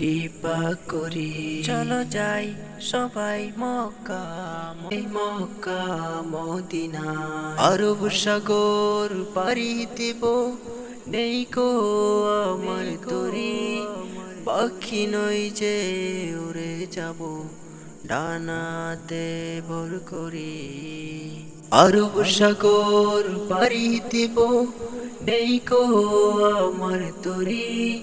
কৃপা করি। চলো যাই সবাই মক্কা ম- মক্কা মদিনা আরব সাগর পাড়ি দেব, নেই কো আমার তরি পাখি নই যে উড়ে যাব, ডানাতে ভর করি। আরব সাগর পাড়ি দেব, নেই কো আমার তরি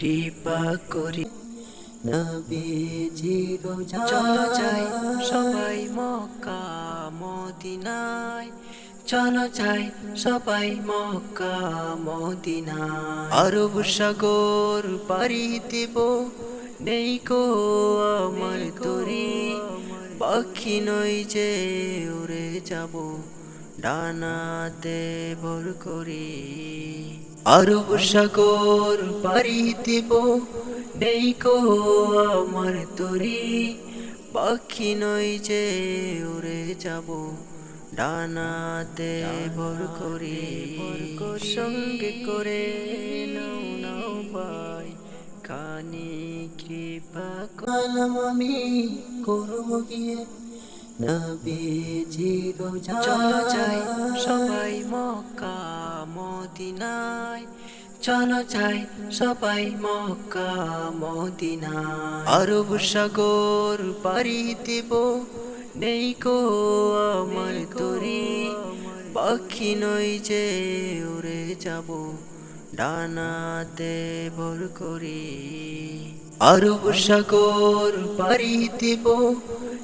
কৃপা করি। নবীজির চলো যাই সবাই মক্কা মদিনায়। চলো যাই সবাই মক্কা মদিনায়। আরব সাগর পারি দেব। নেই কো আমার তরি পাখি নই যে উড়ে যাব। ডানাতে ভর করি। আরব সাগর পাড়ি দেব। নেই কো আমার তরি, পাখি নই যে উড়ে যাব। ডানাতে ভর করি, সঙ্গে করে নাও নাও ভাই, কানে কৃপা কলম আমি করব গিয়ে নবীজির চলো যাই সবাই মক্কা মদিনায়। চলো যাই সবাই মক্কা মদিনায়। আরব সাগর পাড়ি দেব। নেই কো আমার তরি পাখি নই যে উড়ে যাব। ডানাতে ভর করি। আরব সাগর পাড়ি দেব।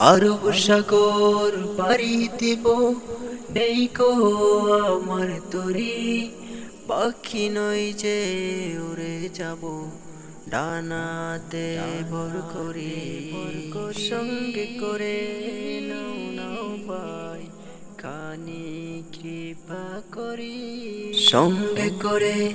আরব সাগর পাড়ি দেব নেই কো আমার তরি। পাখি নই যে উড়ে যাব, ডানাতে ভর করে, সঙ্গে করে নাও কৃপা করি। সঙ্গে করে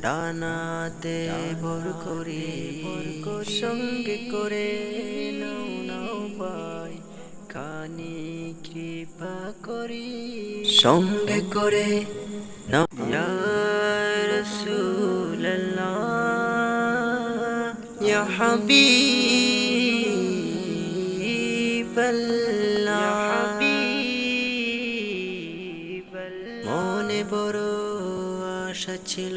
ডানাতে ভর করে সঙ্গে করে নাও নাও ভাই কানে কৃপা করি। সঙ্গে করে নাও। ইয়া মনে বড় আশা ছিল